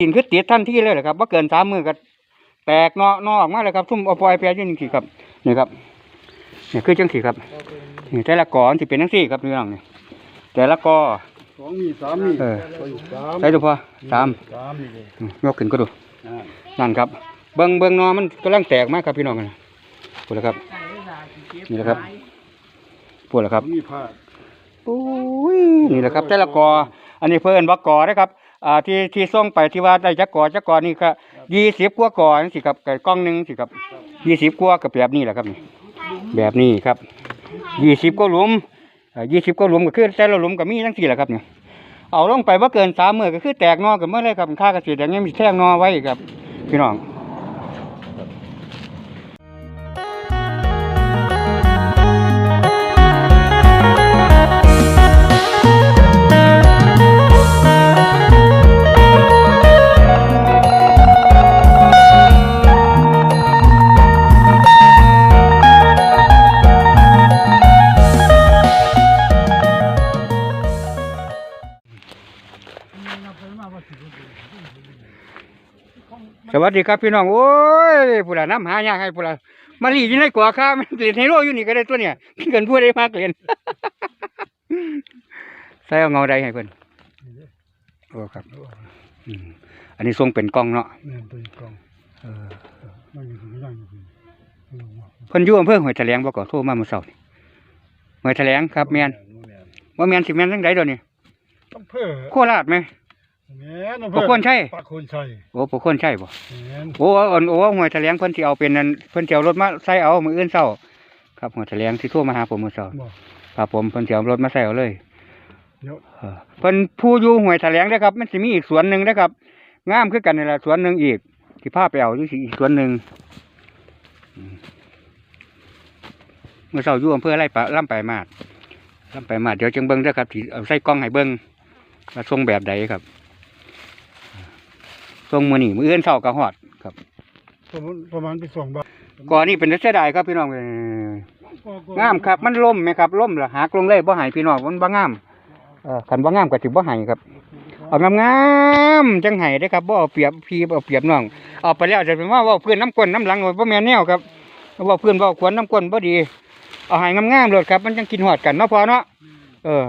กินคือติดทันทีเลยแหละครับว่าเกินสามมือก็แตกเนอนอออกมาเลยครับซุ่มเอาปล่อยแปรอยืนสี่ครับนี่ครับนี่คือจังสี่ครับนี่แต่ละกอมันสิเป็นจังสี่ครับพี่น้องนี่แต่ละกอสองมีสามมีเออสามใส่ดูพอสามสามนี่เลยอืมยกขึ้นก็ดูอ่านั่นครับ เบิ้งเบิ้งหนอมันกำลังแตกมากครับพี่น้องนะพูดแล้วครับนี่แหละครับพูดแล้วครับมีผ้าโอ้ยนี่แหละครับแต่ละกออันนี้เพิ่นว่ากอนะครับ อ่าที่ที่ส่งไปที่ว่าได้จักกอจักกอนี่ก็ยี่สิบกว่ากอจังสิครับไก่กล้องหนึ่งสิครับยี่สิบกว่ากับแบบนี้แหละครับนี่แบบนี้ครับยี่สิบกว่าหลุมยี่สิบกว่าหลุมก็คือแต่ละหลุมก็มีทั้งสี่แหละครับนี่เอาลงไปว่าเกินสามมือก็คือแตกหนอกันเมื่อไรครับค่าเกษตรอย่างนี้มีแท่งหนอไว้ครับพี่น้อง วัสดีครับพี่น้องโอ้ยผู้ละน้ำหายากให้ผู้ละมาลีอยู่ในกัวข้ามันเรียนไฮโลอยู่นี่ก็ได้ตัวเนี่ยเกินผู้ใดมากเรียนใส่เอาเงาใดให้เพิ่นโอ้ครับอืมอันนี้ทรงเป็นกล้องเนาะแม่นตัวกล่องเออนั่งอยู่ที่นั่งอยู่ที่เออว่าเพิ่นอยู่อำเภอห้วยแถลงบ่ก็โทรมาเมื่อเช้านี่ห้วยแถลงครับแม่นว่าแม่นสิแม่นจังได๋ดอกนี่ต้องเพื่อโคราชไหม แม่นบ่ควรใช่ปากคนใช่โอ้บ่คนใช่บ่แม่นโอ้อ่อนโอ้ห้วยแถลงเพิ่นสิเอาเป็นนั่นเพิ่นสิเอารถมาใส่เอามื้ออื่นเช้าครับห้วยแถลงที่โทรมาหาผมเมื่อเช้าบอกครับผมเพิ่นสิเอารถมาใส่เอาเลยเดี๋ยวเออเพิ่นผู้อยู่ห้วยแถลงนะครับ มันสิมีอีกสวนหนึ่งนะครับ งามคือกันนี่แหละสวนหนึ่งอีกที่พาไปเอาอยู่สิอีกสวนหนึ่งอืมเมื่อเช้าอยู่อำเภอไร่ปะล่ำไปมาดล่ำไปมาดเดี๋ยวจังเบิ้งเด้อครับที่เอาใส่กล้องให้เบิ้งว่าทรงแบบใดครับ ทรงมือนี่มืออื่นเช้ากะฮอดครับประมาณประมาณไปสองบาทก่อนนี้เป็นเสียดายครับพี่น้องเอ้ยงามครับ มันล่มไหมครับล่มละหักลงเลยบ่ใหายพี่น้องมันบ่งามเออคันบ่งามก็สิบ่ใหายครับเอางามๆจังไห้ได้อครับบ่เอาเปรียบพี่เอาเปรียบน้องเอาไปแล้วจะเป็นว่าเว่าเพื่อนน้ำก้นน้ำหลังบ่แม่นแนวครับเว่าเพื่อนเว่าขวนน้ำก้นบ่ดีเอาให้งามๆเลยครับมันจังกินหอดกันเนาะพอเนาะเออ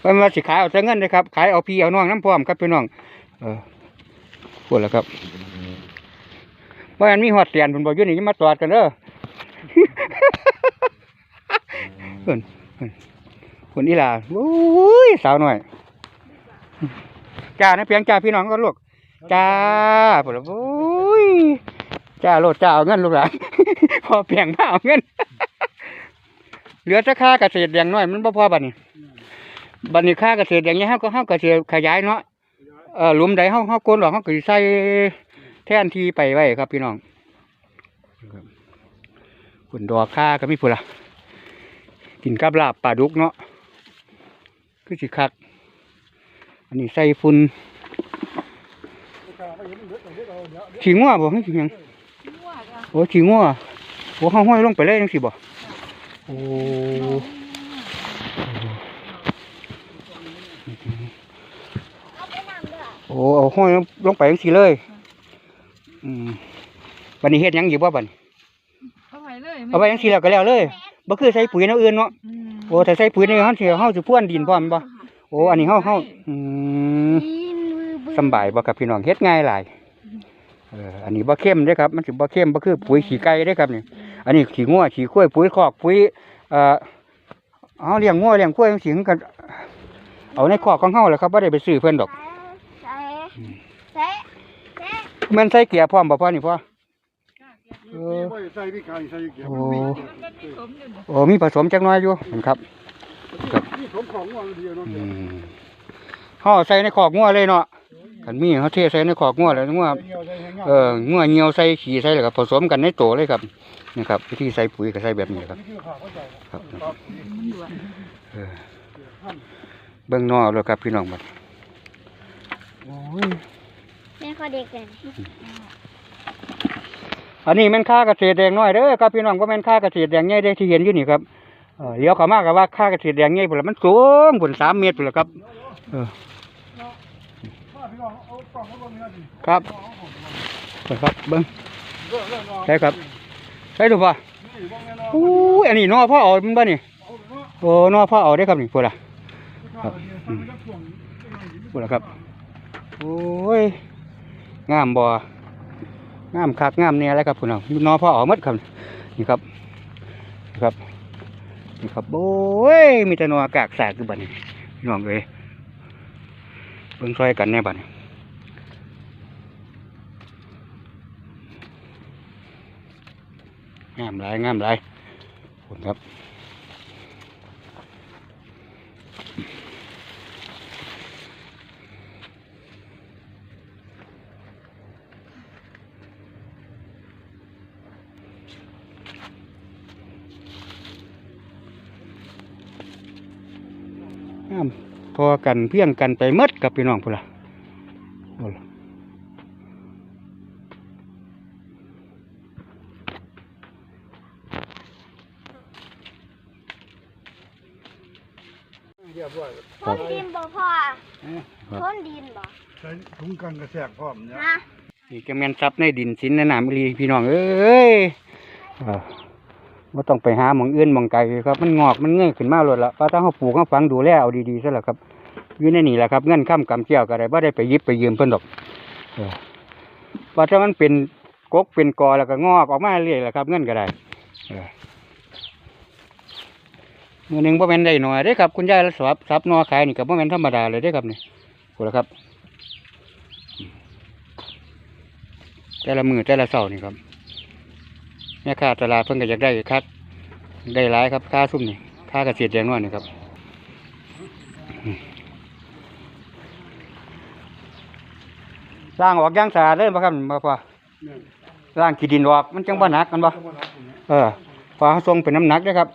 เพิ่นว่าสิขายเอาแต่เงินเลยครับขายเอาพี่เอาน้องน้ำพร้อมครับพี่น้องเออ พูดแล้วครับว่าอันมีหอดเสียนเพิ่นบอกอยู่นี่อย่ามาตอดกันเด้อเพิ่นเพิ่นคนอีหลาโอ้ยสาวหน่อยจ้านะเพียงจ้าพี่น้องก็ลูกจ้าปวดโอ้ยจ้าโลดจ้าเอาเงินลูกหลานพอเพียงมาเอาเงินเหลือจะค่าเกษตรอย่างน้อยมันบ่พอบัดนี้บัดนี้ค่าเกษตรอย่างนี้เฮาก็เฮาก็สิขยายเนาะ เออหลุมใดเฮาเฮาโกนออกเฮาก็สิใส่แทนที่ไปไว้ครับพี่น้องฝุ่นดอกค่าก็มีพุ่นล่ะกินกับลาบปลาดุกเนาะคือสิคัก อันนี้ใส่ฝุ่นขี้งัวบ่ให้ขี้หยังโอ้ขี้งัวโอ้เฮาห้อยลงไปเลยจังซี่บ่โอ้ อ้เอาห้อยลงไปจังซี่เลย อืมบัดนี้เฮ็ดหยังอยู่บ่บัดนี้เอาไว้เลยเอาไว้จังซี่แล้วก็แล้วเลยบ่คือใส่ปุ๋ยแนวอื่นเนาะอืมโอ้ถ้าใส่ปุ๋ยนี่เฮาสิเฮาสิพ่วนดินพร้อมบ่โอ้อันนี้เฮาเฮาอืม สำบายบ่ครับพี่น้องเฮ็ดง่ายหลายเอออันนี้บ่เข้มเด้อครับ มันสิบ่เข้มบ่คือปุ๋ยขี้ไก่เด้อครับนี่ อันนี้ขี้งัวขี้ข้วยปุ๋ยคอกปุ๋ยเอ่อเอาเลี้ยงงัวเลี้ยงข้วยจังซี่มันก็เอาในคอกของเฮาแหละครับบ่ได้ไปซื้อเพิ่นดอก ใส่ใส่แม่นใส่เกียร์พร้อมบ่พ่อนี่พ่อเออไว้ใส่พี่ไก่ใส่เกี่ยวโอ้มีมันมีสมอยู่นะโอ้มีผสมจักหน่อยอยู่เห็นครับมีสมของวางเดียวเนาะอืมเฮาใส่ในคอกงัวเลยเนาะคันมีเฮาเทใส่ในคอกงัวแล้วงัวใส่เหี่ยวใส่แห้งเอองัวเหี่ยวใส่ขี้ใส่แล้วก็ผสมกันในโตเลยครับนี่ครับวิธีใส่ปุ๋ยก็ใส่แบบนี้ครับนี่คือข้าวเข้าใจครับครับมันด่วนเออเบิ่งนอแล้วครับพี่น้องบัด โอ้ยแม่ขอเด็กกันอันนี้แม่นค่าเกษตรแดงน้อยเด้อครับพี่น้องก็แม่นค่าเกษตรแดงใหญ่เด้อที่เห็นอยู่นี่ครับเออเลี้ยวเข้ามาก็ว่าค่าเกษตรแดงใหญ่พุ่นละมันสูงพุ่นสามเมตรพุ่นละครับเออถ้าพี่น้องเอาปเขาบอกเนี่ยดิครับเปิดครับเบิ้งเรื่องเรื่องนอนใช่ครับใช่ถูกป่ะนี่บอกแน่นอนอู้ยอันนี้นอพ่อเอามันบ่นี่เอาเนาะโอ้นอพ่อเอาได้อครับนี่พูดละครับอืมช่วงพูดละครับ โอ้ย งามบ่งามคักงามเนี่ยอะไรครับพุ่นเอานอพ่อเอาหมดครับ นี่ครับ นี่ครับ นี่ครับ โอ้ย มีแต่นออากาศแสกอยู่บัดนี้พี่น้องเอ้ยเบิ่งซอยกันแน่บัดนี้งามหลายงามหลายขอบคุณครับามพอกันเพียงกันไปหมดกับพี่น้องพุ่นล่ะโอ้ล่ะเรียบร้อยพ่นดินบ่พ่อเอ๊ะพ่นดินบ่ใช้ถุงกันกระแทกพร้อมเนี่ยฮะนี่จะแม่นซับในดินสินในน้ำอีหลีพี่น้องเอ้ย เออบ่ต้องไปหาหมองอื่นหมองไกลครับ มันงอกมันเงยขึ้นมาหลดละว่าถ้าเขาปลูกเขาฝังดูแลเอาดีๆซะละครับอยู่ในนี่แหละครับเงินค้ำกำเจียวก็ได้บ่ได้ไปยิบไปยืมเพิ่นดอกเออว่าถ้ามันเป็นกกเป็นกอแล้วก็งอกออกมาเรื่อยแหละครับ เงินก็ได้เมือหนึ่งบ่แม่นได้หน่อยเด้ครับ คุณยายละสอบซับนอขายนี่ก็บ่แม่นธรรมดาเลยเด้ครับนี่พูดแล้วครับ แต่ละมือแต่ละเสานี่ครับ แม่ค้าตลาดเพิ่นก็อยากได้คัดได้หลายครับค่าซุ่มนี่ค่าเกษตรอย่างน้อยนี่ครับอืมสร้างออกอย่างสะอาดเลยบ่ครับบ่พอเนี่ยสร้างขี้ดินออกมันจังบ่หนักกันบ่เข้ามารับเนี่ยเออพอเขาส่งเป็นน้ำหนักเด้อครับ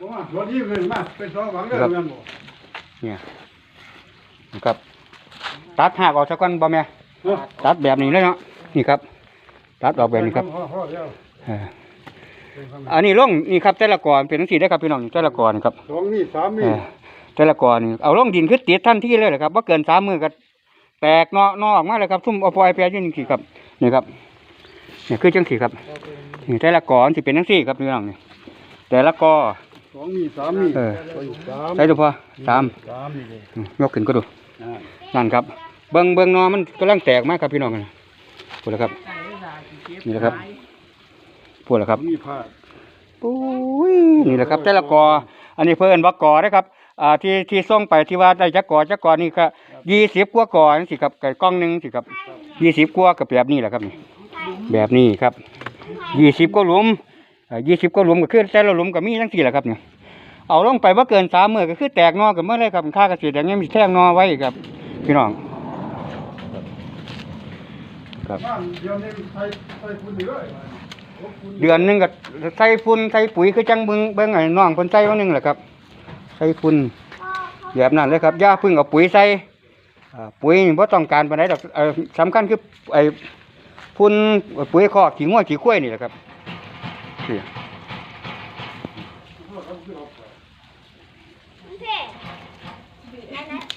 ผมว่าสวนนี้เลยมาเป็นสองหวังเลยแม่นบ่เนี่ยนะครับ ตัดหากออกซะก่อนบ่แม่เนาะตัดแบบนี้เลยเนาะนี่ครับ ตัดออกแบบนี้ครับพ่ อพ่อแล้วเออเป็นคำอันนี้ลงนี่ครับแต่ละกอนเป็นทั้งสี่ได้อครับพี่น้องแต่ละกอนครับสองนี่สามเอนี่อแต่ละกอนนี่เอาลงดินคือติดทันทีเลยแหละครับว่าเกินสามมือก็แตกเนาะนอออกมาเลยครับซุ่มเอาปล่อยแปรอยืนสี่ครับนี่ครับนี่คือจังสี่ครับนี่แต่ละกอนสิเป็นทั้งสี่ครับพี่น้องนี่แต่ละกอสองนี่สามนี่เออสามใช่ดูพอสามสามนี่เลยอืมยกขึ้นก็ดูอ่านั่นครับ เบิ้งเบิ้งนอมันกำลังแตกมากครับพี่น้องนะพูดแล้วครับนี่แหละครับ พูดแล้วครับนี่ผ้าปุ้ยนี่แหละครับ แต่ละกอ อันนี้เพิ่นว่ากอนะครับอ่าที่ที่ส่งไปที่ว่าได้จักกอจักกอนี่ก็ยี่สิบกว่ากอจังสิครับไก่กล้องหนึ่งสิครับยี่สิบกว่ากับแบบนี้แหละครับนี่แบบนี้ครับยี่สิบก็หลุมยี่สิบก็หลุมก็คือแต่ละหลุมก็มีทั้งสี่แหละครับเนี่ยเอาลงไปว่าเกินสามมือก็คือแตกนอกันเมื่อไรครับค่าเกษตรอย่างเงี้ยมีแท่งนอไว้ครับ พี่น้องครับ บ้านเดียวนี่ใส่ใส่คุณเลยโอ้คุณ เดือนหนึงก็ใส่ฝุ่นใส่ปุ๋ยคือจังเบิ่งเบิ่งไอ้น้องเพิ่นใส่วันหนึงแหละครับ ใส่ฝุ่นแบบนั้นเลยครับอย่าเพึ่งเอาปุ๋ยใส่อ่าปุ๋ยนี่บ่ต้องการปานใดดอกเอ่อสำคัญคือไอ้ฝุ่นปุ๋ยคอกขี้งัวขี้ควยนี่แหละครับนี่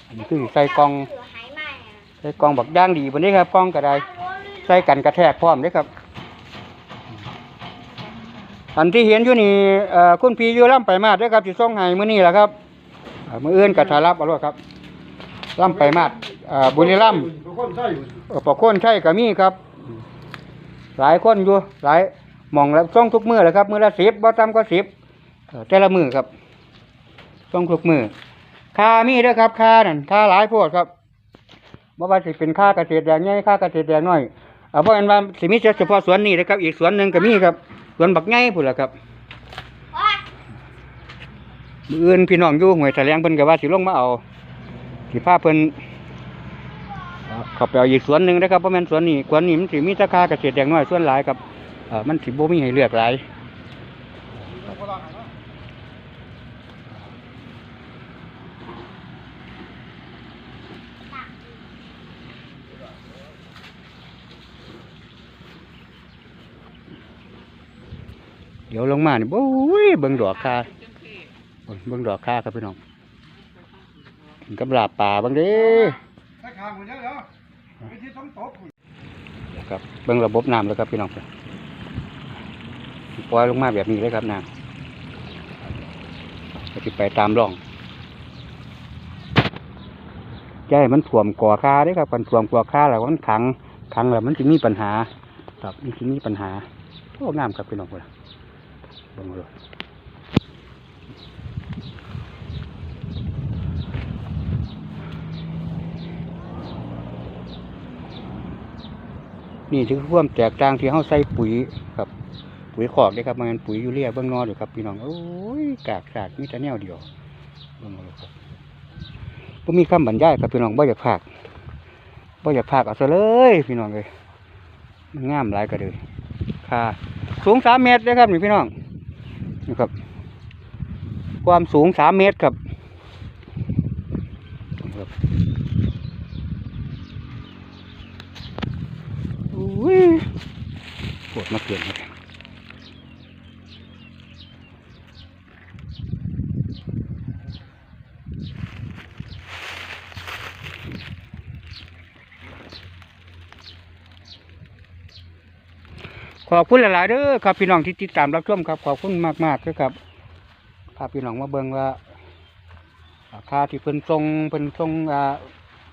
อันนี้คือใส่กล่อง ใส่กล่องบักย่างดีปานนี้ครับกล่องก็ได้ ใส่กันกระแทกพร้อมเด้อครับ อันที่เห็นอยู่นี่คุณพี่อยู่ล่ำไปมาดด้อครับสิส่งให้มื้อนี้แหละครับเอ่อมื้ออื่นก็ถ้ารับเอาล่ะครับล่ำไปมาดบุรีรัมย์บางคนใส่เอ่อปอกคนใช่ก็มีครับ หลายคนอยู่หลายหมองแล้วส่งทุกมือแหละครับมือละ10บ่ต่ำกว่า10เอ่อแต่ละมือครับส่งทุกมือค่ามีเด้อครับค่านั่นค่าหลายโพดครับบ่ว่าสิเป็นค่าเกษตรแดงใหญ่ค่าเกษตรแดงน้อยเอาบ่แม่นว่าสิมีเฉพาะสวนนี้นะครับ อีกสวนหนึ่งก็มีครับ สวนบักใหญ่พุ่นล่ะครับโอ๊ยมื้ออื่นพี่น้องอยู่ห้วยแถลงเพิ่นก็ว่าสิลงมาเอาสิพาเพิ่นเอาเขับไปเอาอีกสวนหนึ่งนะครับเพราะแม่นสวนนี้สวนนี้มันสิมีราคาเกษตรอย่างน้อยส่วนหลายครับเอ่อมันสิบ่มีให้เลือกหลายเดี๋ยวลงมานี่โอ้ยเบิ่งดอกคาเบิ่งดอกคาครับพี่น้องกับลาบป่าบังเด้างดแล้วเหรอไอ้ที่ต้องตบครับเบิ่งระบบน้ำแล้วครับพี่น้องปล่อยลงมาแบบนี้เลยครับน้ำจะไปตามร่องใช่มันถ่วมก่อคาด้วยครับมันถ่วมก่อคาแล้วมันขังขังแล้วมันจะมีปัญหาครับมันจะมีปัญหาโอ้งามครับพี่น้องคน เบิ่งเลยนี่คือความแตกต่างที่เขาใส่ปุ๋ยครับ ปุ๋ยขอกเด้ครับมันปุ๋ยยูเรียเบื้องนอกอยู่ครับพี่น้องโอ้ยกากสากมีแต่แนวเดียวเบิ่งเอาเลยครับบ่มีคำบรรยายครับพี่น้องบ่อยากพากบ่อยากพากเอาซะเลย พี่น้องเลยงามหลายก็เลยค่าสูงสามเมตรเลยครับนี่พี่น้อง นะครับ ความสูงสามเมตรครับครับอุ้ยปวดมาเกินครับ ขอบคุณหลายๆเด้อครับพี่น้องที่ติดตามรับชมครับขอบคุณมากๆด้วยครับพาพี่น้องมาเบิ่งว่าอ่าค่าที่เพิ่นทรงเพิ่นทรงอ่า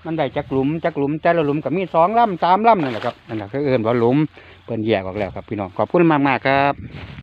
มันได้จักหลุมจักหลุมแต่ละหลุมก็มีสองลำสามลำนั่นแหละครับนั่นแหละคือเอื่นว่าหลุมเพิ่นแยกออกแล้วครับพี่น้องขอบคุณมากๆครับ